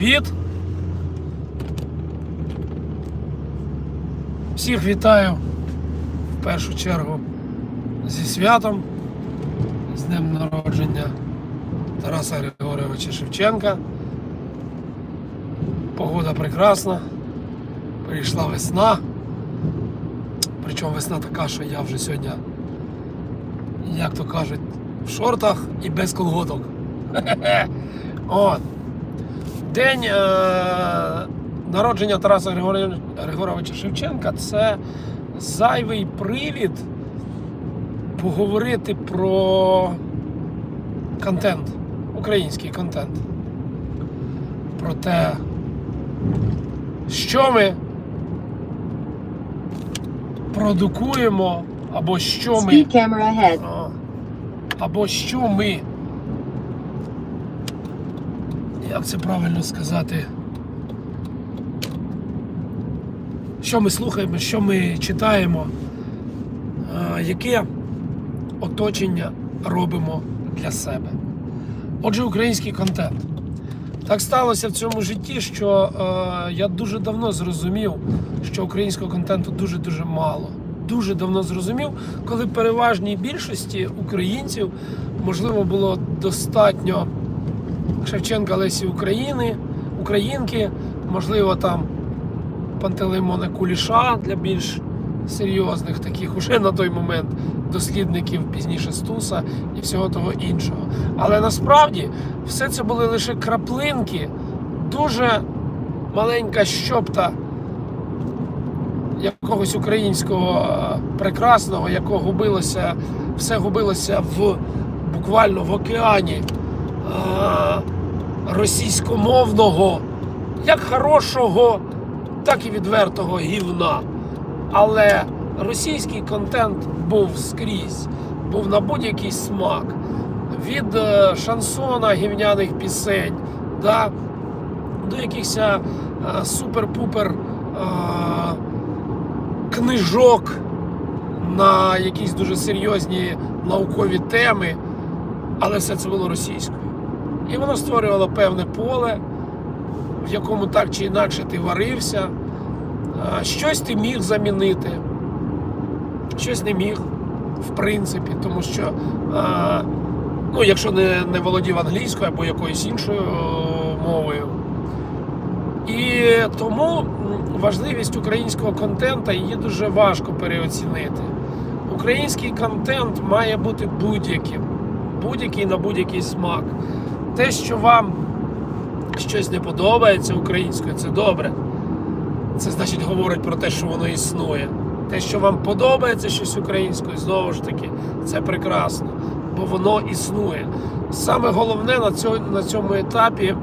Привіт! Всіх вітаю в першу чергу зі святом, з днем народження Тараса Григоровича Шевченка. Погода прекрасна, прийшла весна. Причому весна така, що я вже сьогодні, як то кажуть, в шортах і без колготок. От. День е- народження Тараса Григоровича Шевченка це зайвий привід поговорити про контент, український контент. Про те, що ми продукуємо, або що ми. Або що ми. Як це правильно сказати? Що ми слухаємо, що ми читаємо, яке оточення робимо для себе. Отже, український контент. Так сталося в цьому житті, що е, я дуже давно зрозумів, що українського контенту дуже-дуже мало. Дуже давно зрозумів, коли переважній більшості українців можливо було достатньо Шевченка Лесі України, Українки, можливо, там Пантелеймона Куліша для більш серйозних таких уже на той момент дослідників пізніше Стуса і всього того іншого. Але насправді все це були лише краплинки, дуже маленька щопта якогось українського е, прекрасного, якого губилося, все губилося в буквально в океані російськомовного, як хорошого, так і відвертого гівна. Але російський контент був скрізь, був на будь-який смак. Від е, шансона гівняних пісень да, до якихось е, супер-пупер е, книжок на якісь дуже серйозні наукові теми, але все це було російською. І воно створювало певне поле, в якому так чи інакше ти варився. Щось ти міг замінити, щось не міг, в принципі, тому що, ну, якщо не, не володів англійською або якоюсь іншою мовою. І тому важливість українського контента її дуже важко переоцінити. Український контент має бути будь-яким, будь-який на будь-який смак. Те, що вам щось не подобається українською, це добре. Це значить говорить про те, що воно існує. Те, що вам подобається щось українською, знову ж таки, це прекрасно, бо воно існує. Саме головне на цьому, на цьому етапі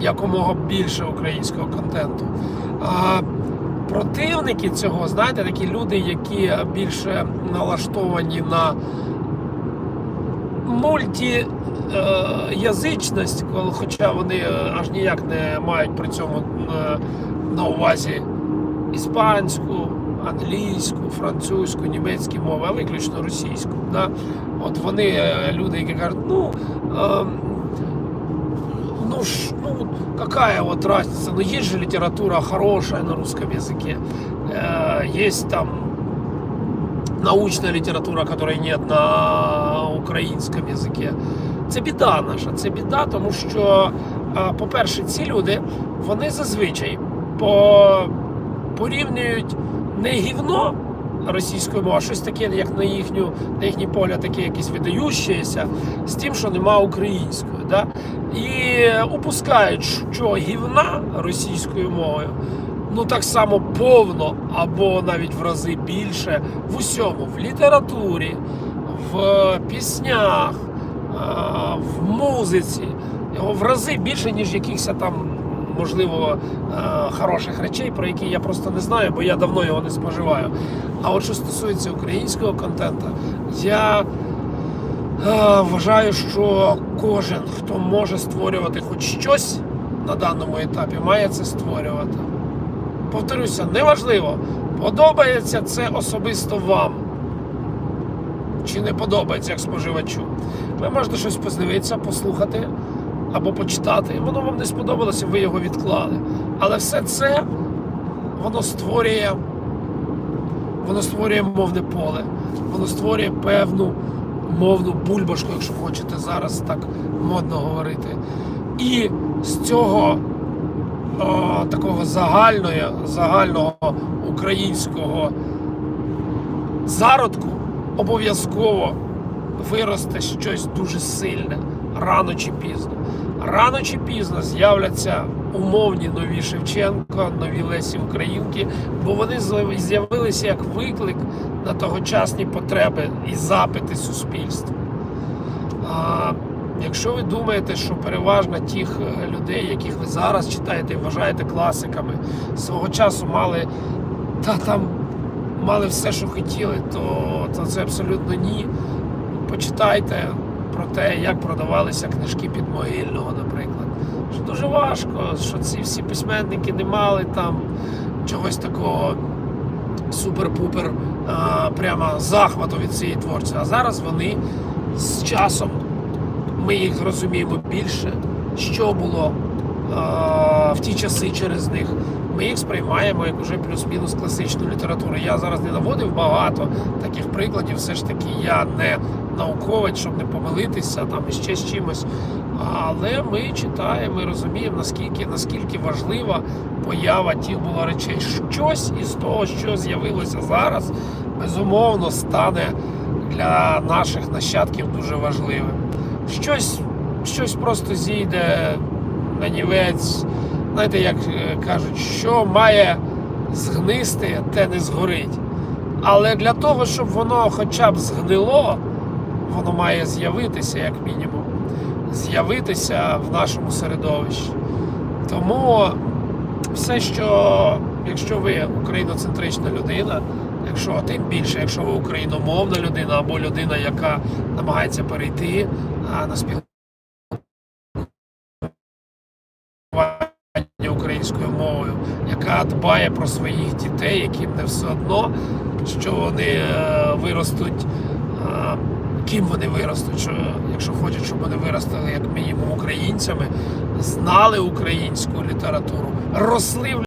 якомога більше українського контенту. А противники цього, знаєте, такі люди, які більше налаштовані на мультиязичність, коли- хоча вони е, аж ніяк не мають при цьому е, на увазі іспанську, англійську, французьку, німецьку мови, а виключно російську. Да? От вони е, люди, які кажуть, ну. ем, ну, ну, какая вот разница? Ну, есть же литература хорошая на русском языке. Э, есть там научная литература, которой нет на українському язикі. Це біда наша, це біда, тому що, по-перше, ці люди вони зазвичай по... порівнюють не гівно російською мовою, а щось таке, як на їхню, на їхній погляд, таке якесь видающееся, з тим, що нема української. Да? І упускають, що гівна російською мовою ну так само повно або навіть в рази більше в усьому, в літературі, в піснях, в музиці, в рази більше, ніж якихось там, можливо, хороших речей, про які я просто не знаю, бо я давно його не споживаю. А от що стосується українського контенту, я е, вважаю, що кожен, хто може створювати хоч щось на даному етапі, має це створювати повторюся, неважливо, подобається це особисто вам. Чи не подобається як споживачу. Ви можете щось подивитися, послухати, або почитати. Воно вам не сподобалося, ви його відклали. Але все це воно створює, воно створює мовне поле, воно створює певну мовну бульбашку, якщо хочете зараз так модно говорити. І з цього о, такого загального, загального українського зародку обов'язково виросте щось дуже сильне рано чи пізно. Рано чи пізно з'являться умовні нові Шевченко, нові Лесі Українки, бо вони з'явилися як виклик на тогочасні потреби і запити суспільства. Якщо ви думаєте, що переважно тих е, людей, яких ви зараз читаєте і вважаєте класиками, свого часу мали та там мали все, що хотіли, то, то це абсолютно ні. Почитайте про те, як продавалися книжки підмогильного, наприклад. Що дуже важко, що ці всі письменники не мали там чогось такого супер-пупер прямо захвату від цієї творця. А зараз вони з часом ми їх розуміємо більше, що було а, в ті часи через них. Ми їх сприймаємо як уже плюс-мінус класичну літературу. Я зараз не наводив багато таких прикладів. Все ж таки, я не науковець, щоб не помилитися там іще з чимось. Але ми читаємо і розуміємо, наскільки, наскільки важлива поява тих було речей. Щось із того, що з'явилося зараз, безумовно стане для наших нащадків дуже важливим. Щось, щось просто зійде на нівець. Знаєте, як е, кажуть, що має згнисти, те не згорить. Але для того, щоб воно хоча б згнило, воно має з'явитися, як мінімум, з'явитися в нашому середовищі. Тому все, що якщо ви україноцентрична людина, якщо тим більше, якщо ви україномовна людина або людина, яка намагається перейти на спілкування українською мовою, яка дбає про своїх дітей, яким не все одно, що вони е, виростуть, ким вони виростуть, що, якщо хочуть, щоб вони виростали як мінімум українцями, знали українську літературу, росли